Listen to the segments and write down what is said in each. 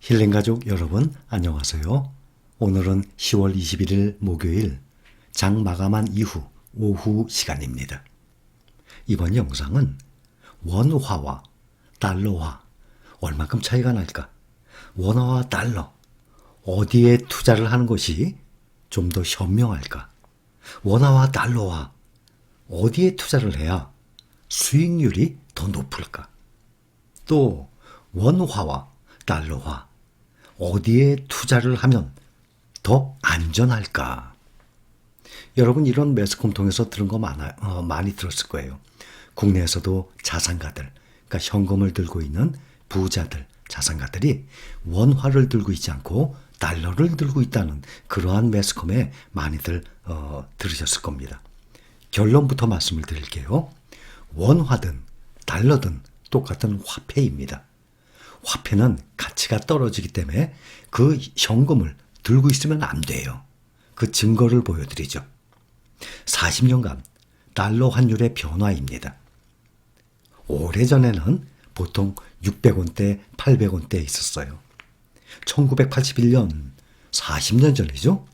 힐링 가족 여러분 안녕하세요. 오늘은 10월 21일 목요일 장 마감한 이후 오후 시간입니다. 이번 영상은 원화와 달러화 얼마큼 차이가 날까? 원화와 달러 어디에 투자를 하는 것이 좀 더 현명할까? 원화와 달러와 어디에 투자를 해야 수익률이 더 높을까? 또 원화와 달러화 어디에 투자를 하면 더 안전할까? 여러분 이런 매스컴 통해서 들은 거 많아 어, 많이 들었을 거예요. 국내에서도 자산가들, 그러니까 현금을 들고 있는 부자들, 자산가들이 원화를 들고 있지 않고 달러를 들고 있다는 그러한 매스컴에 많이들 어, 들으셨을 겁니다. 결론부터 말씀을 드릴게요. 원화든 달러든 똑같은 화폐입니다. 화폐는 가치가 떨어지기 때문에 그 현금을 들고 있으면 안 돼요. 그 증거를 보여드리죠. 40년간 달러 환율의 변화입니다. 오래전에는 보통 600원대, 800원대 있었어요. 1981년, 40년 전이죠?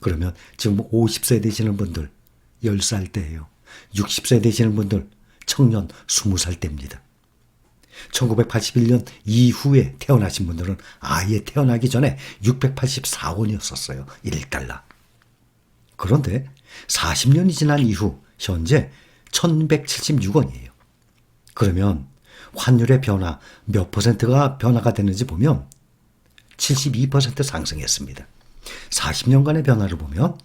그러면 지금 50세 되시는 분들 10살 때예요. 60세 되시는 분들 청년 20살 때입니다. 1981년 이후에 태어나신 분들은 아예 태어나기 전에 684원이었었어요. 1달러. 그런데 40년이 지난 이후 현재 1176원이에요. 그러면 환율의 변화 몇 퍼센트가 변화가 되는지 보면 72% 상승했습니다. 40년간의 변화를 보면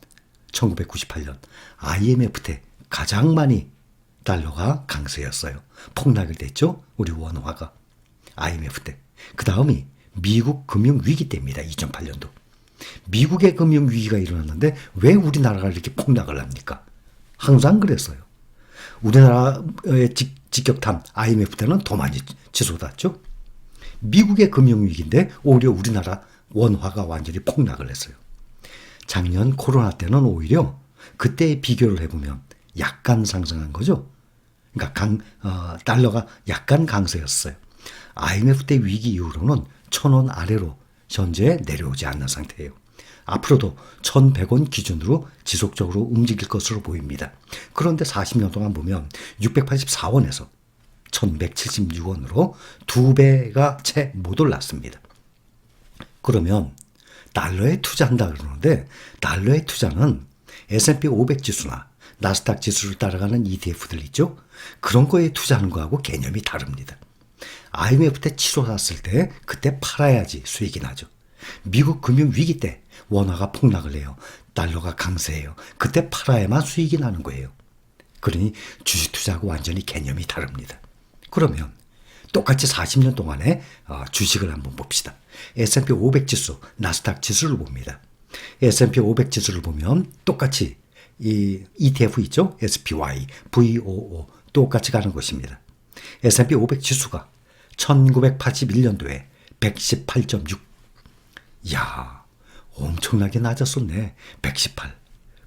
1998년 IMF 때 가장 많이 달러가 강세였어요. 폭락을 됐죠. 우리 원화가 IMF 때. 그 다음이 미국 금융 위기 때입니다. 2008년도. 미국의 금융 위기가 일어났는데 왜 우리나라가 이렇게 폭락을 합니까? 항상 그랬어요. 우리나라의 직, 직격탄 IMF 때는 더 많이 치솟았죠. 미국의 금융 위기인데 오히려 우리나라 원화가 완전히 폭락을 했어요. 작년 코로나 때는 오히려 그때 비교를 해보면 약간 상승한 거죠. 그러니까 강, 어, 달러가 약간 강세였어요. IMF 때 위기 이후로는 천 원 아래로 현재 내려오지 않는 상태예요. 앞으로도 1,100원 기준으로 지속적으로 움직일 것으로 보입니다. 그런데 40년 동안 보면 684원에서 1,176원으로 두 배가 채 못 올랐습니다. 그러면 달러에 투자한다 그러는데 달러의 투자는 S&P 500 지수나 나스닥 지수를 따라가는 ETF들 있죠? 그런 거에 투자하는 거하고 개념이 다릅니다. IMF 때 치솟았을 때 그때 팔아야지 수익이 나죠. 미국 금융 위기 때 원화가 폭락을 해요. 달러가 강세해요. 그때 팔아야만 수익이 나는 거예요. 그러니 주식 투자하고 완전히 개념이 다릅니다. 그러면 똑같이 40년 동안의 어, 주식을 한번 봅시다. S&P 500 지수, 나스닥 지수를 봅니다. S&P 500 지수를 보면 똑같이 이 ETF 있죠? SPY, VOO 똑같이 가는 것입니다. S&P 500 지수가 1981년도에 118.6. 야, 엄청나게 낮았었네. 118.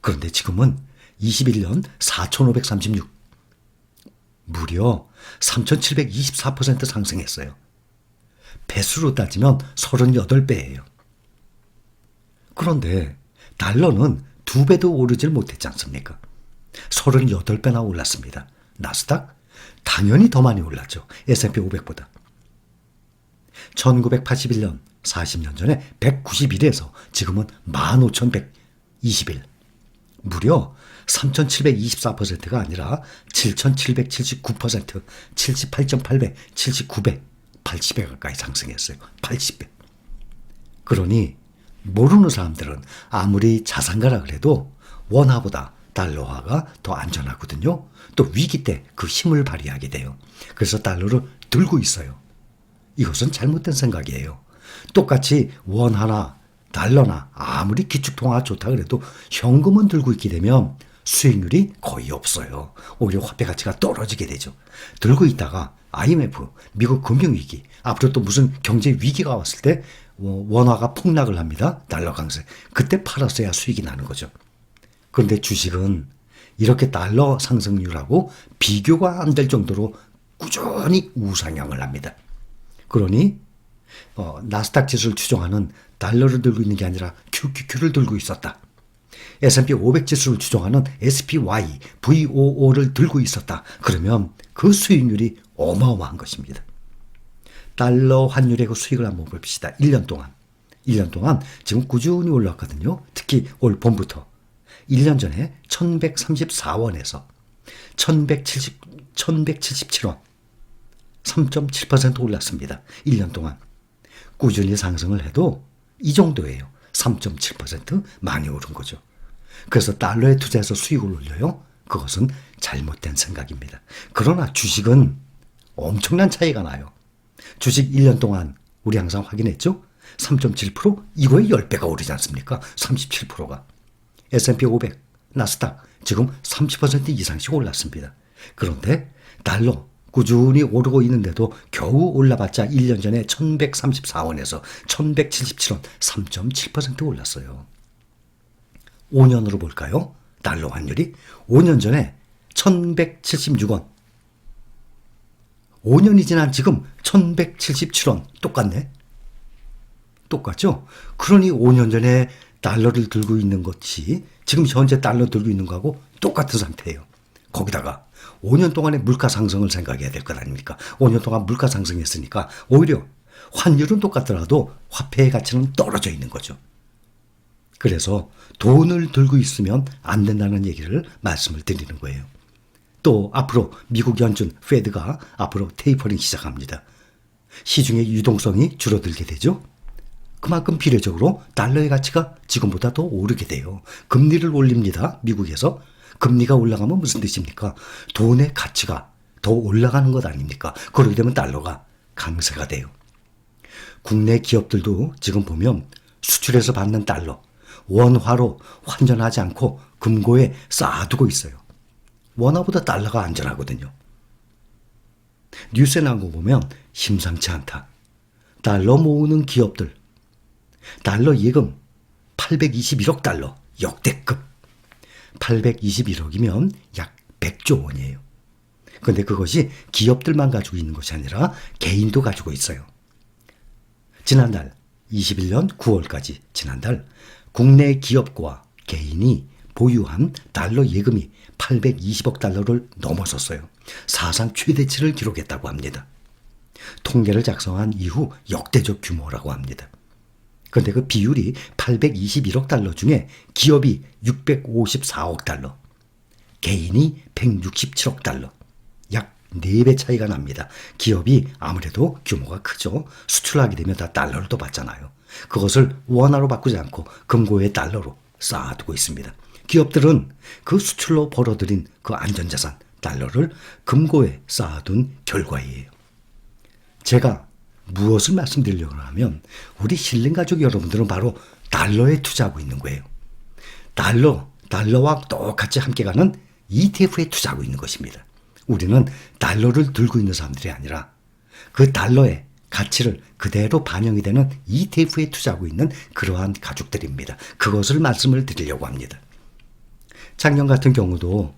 그런데 지금은 21년 4,536. 무려 3,724% 상승했어요. 배수로 따지면 38배예요. 그런데 달러는 두 배도 오르질 못했지 않습니까? 38배나 올랐습니다. 나스닥? 당연히 더 많이 올랐죠. S&P 500보다. 1981년 40년 전에 191에서 지금은 15,121. 무려 3,724%가 아니라 7,779%, 78.8배, 79배, 80배 가까이 상승했어요. 80배. 그러니 모르는 사람들은 아무리 자산가라 그래도 원화보다 달러화가 더 안전하거든요. 또 위기 때 그 힘을 발휘하게 돼요. 그래서 달러를 들고 있어요. 이것은 잘못된 생각이에요. 똑같이 원화나 달러나 아무리 기축통화 좋다 그래도 현금은 들고 있게 되면 수익률이 거의 없어요. 오히려 화폐 가치가 떨어지게 되죠. 들고 있다가 IMF, 미국 금융위기, 앞으로 또 무슨 경제 위기가 왔을 때 원화가 폭락을 합니다. 달러 강세. 그때 팔았어야 수익이 나는 거죠. 그런데 주식은 이렇게 달러 상승률하고 비교가 안 될 정도로 꾸준히 우상향을 합니다. 그러니 어, 나스닥 지수를 추종하는 달러를 들고 있는 게 아니라 QQQ를 들고 있었다. S&P 500 지수를 추종하는 SPY, VOO를 들고 있었다. 그러면 그 수익률이 어마어마한 것입니다. 달러 환율의 그 수익을 한번 봅시다. 1년 동안. 1년 동안 지금 꾸준히 올랐거든요. 특히 올 봄부터. 1년 전에 1134원에서 1170, 1177원. 3.7% 올랐습니다. 1년 동안. 꾸준히 상승을 해도 이 정도예요. 3.7% 많이 오른 거죠. 그래서 달러에 투자해서 수익을 올려요. 그것은 잘못된 생각입니다. 그러나 주식은 엄청난 차이가 나요. 주식 1년 동안 우리 항상 확인했죠? 3.7% 이거의 10배가 오르지 않습니까? 37%가. S&P 500, 나스닥 지금 30% 이상씩 올랐습니다. 그런데 달러 꾸준히 오르고 있는데도 겨우 올라봤자 1년 전에 1134원에서 1177원 3.7% 올랐어요. 5년으로 볼까요? 달러 환율이 5년 전에 1176원 5년이 지난 지금 1177원 똑같네. 똑같죠? 그러니 5년 전에 달러를 들고 있는 것이 지금 현재 달러 들고 있는 거하고 똑같은 상태예요. 거기다가 5년 동안의 물가 상승을 생각해야 될 것 아닙니까? 5년 동안 물가 상승했으니까 오히려 환율은 똑같더라도 화폐의 가치는 떨어져 있는 거죠. 그래서 돈을 들고 있으면 안 된다는 얘기를 말씀을 드리는 거예요. 또 앞으로 미국 연준 페드가 앞으로 테이퍼링 시작합니다. 시중의 유동성이 줄어들게 되죠. 그만큼 비례적으로 달러의 가치가 지금보다 더 오르게 돼요. 금리를 올립니다. 미국에서. 금리가 올라가면 무슨 뜻입니까? 돈의 가치가 더 올라가는 것 아닙니까? 그렇게 되면 달러가 강세가 돼요. 국내 기업들도 지금 보면 수출해서 받는 달러, 원화로 환전하지 않고 금고에 쌓아두고 있어요. 원화보다 달러가 안전하거든요. 뉴스에 나온 거 보면 심상치 않다. 달러 모으는 기업들. 달러 예금 821억 달러 역대급. 821억이면 약 100조 원이에요. 근데 그것이 기업들만 가지고 있는 것이 아니라 개인도 가지고 있어요. 지난달 21년 9월까지 지난달 국내 기업과 개인이 보유한 달러 예금이 820억 달러를 넘어섰어요. 사상 최대치를 기록했다고 합니다. 통계를 작성한 이후 역대적 규모라고 합니다. 그런데 그 비율이 821억 달러 중에 기업이 654억 달러, 개인이 167억 달러, 약 4배 차이가 납니다. 기업이 아무래도 규모가 크죠. 수출하게 되면 다 달러를 또 받잖아요. 그것을 원화로 바꾸지 않고 금고에 달러로 쌓아두고 있습니다. 기업들은 그 수출로 벌어들인 그 안전자산 달러를 금고에 쌓아둔 결과이에요. 제가 무엇을 말씀드리려고 하면 우리 실린 가족 여러분들은 바로 달러에 투자하고 있는 거예요. 달러, 달러와 똑같이 함께 가는 ETF에 투자하고 있는 것입니다. 우리는 달러를 들고 있는 사람들이 아니라 그 달러의 가치를 그대로 반영이 되는 ETF에 투자하고 있는 그러한 가족들입니다. 그것을 말씀을 드리려고 합니다. 작년 같은 경우도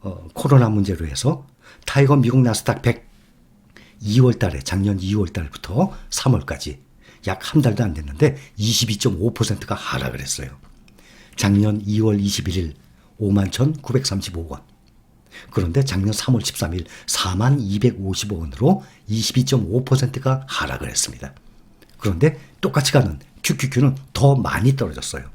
어, 코로나 문제로 해서 타이거 미국 나스닥 100 2월 달에 작년 2월 달부터 3월까지 약 한 달도 안 됐는데 22.5%가 하락을 했어요. 작년 2월 21일 5만 1,935원. 그런데 작년 3월 13일 4만 255원으로 22.5%가 하락을 했습니다. 그런데 똑같이 가는 QQQ는 더 많이 떨어졌어요.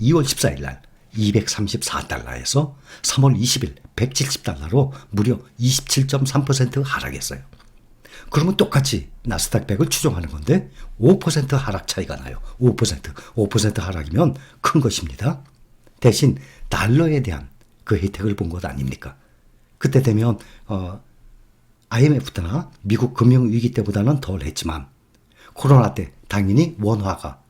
2월 14일 날 234달러에서 3월 20일 170달러로 무려 27.3% 하락했어요. 그러면 똑같이 나스닥 100을 추종하는 건데 5% 하락 차이가 나요. 5%. 5% 하락이면 큰 것입니다. 대신 달러에 대한 그 혜택을 본 것 아닙니까? 그때 되면 어, IMF 때나 미국 금융 위기 때보다는 덜 했지만 코로나 때 당연히 원화가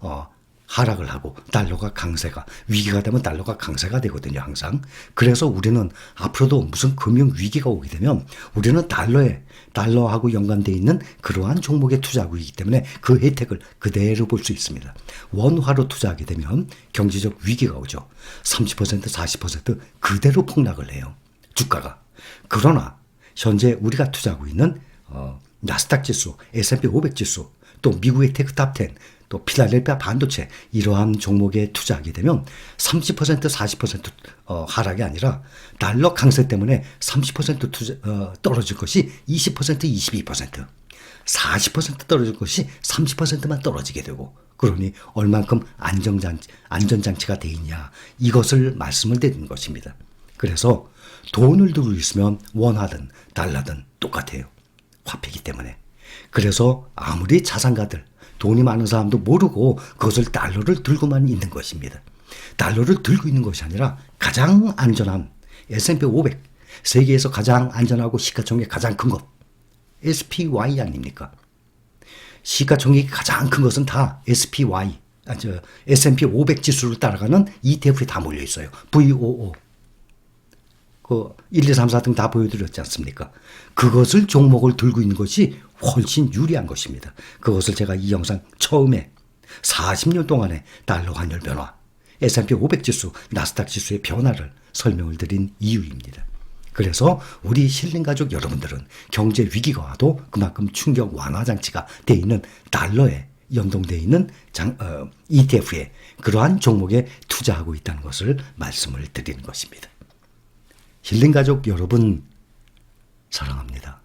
어, 하락을 하고 달러가 강세가 위기가 되면 달러가 강세가 되거든요 항상. 그래서 우리는 앞으로도 무슨 금융 위기가 오게 되면 우리는 달러에 달러하고 연관되어 있는 그러한 종목에 투자하고 있기 때문에 그 혜택을 그대로 볼 수 있습니다. 원화로 투자하게 되면 경제적 위기가 오죠. 30% 40% 그대로 폭락을 해요 주가가. 그러나 현재 우리가 투자하고 있는 어, 나스닥 지수, S&P 500 지수, 또 미국의 테크탑 10, 또 필라델피아 반도체 이러한 종목에 투자하게 되면 30% 40% 어, 하락이 아니라 달러 강세 때문에 30% 투자, 어, 떨어질 것이 20% 22% 40% 떨어질 것이 30%만 떨어지게 되고 그러니 얼만큼 안정장치, 안전장치가 돼 있냐 이것을 말씀을 드리는 것입니다. 그래서 돈을 들고 있으면 원화든 달러든 똑같아요. 화폐이기 때문에. 그래서 아무리 자산가들, 돈이 많은 사람도 모르고 그것을 달러를 들고만 있는 것입니다. 달러를 들고 있는 것이 아니라 가장 안전한 S&P 500, 세계에서 가장 안전하고 시가총액 가장 큰 것, SPY 아닙니까? 시가총액이 가장 큰 것은 다 SPY, 아, 저 S&P 500 지수를 따라가는 ETF에 다 몰려 있어요. VOO. 그 1, 2, 3, 4등 다 보여드렸지 않습니까? 그것을 종목을 들고 있는 것이 훨씬 유리한 것입니다. 그것을 제가 이 영상 처음에 40년 동안의 달러 환율 변화, S&P 500 지수, 나스닥 지수의 변화를 설명을 드린 이유입니다. 그래서 우리 실린 가족 여러분들은 경제 위기가 와도 그만큼 충격 완화 장치가 돼 있는 달러에 연동돼 있는 장, 어, ETF에 그러한 종목에 투자하고 있다는 것을 말씀을 드리는 것입니다. 힐링 가족 여러분 사랑합니다.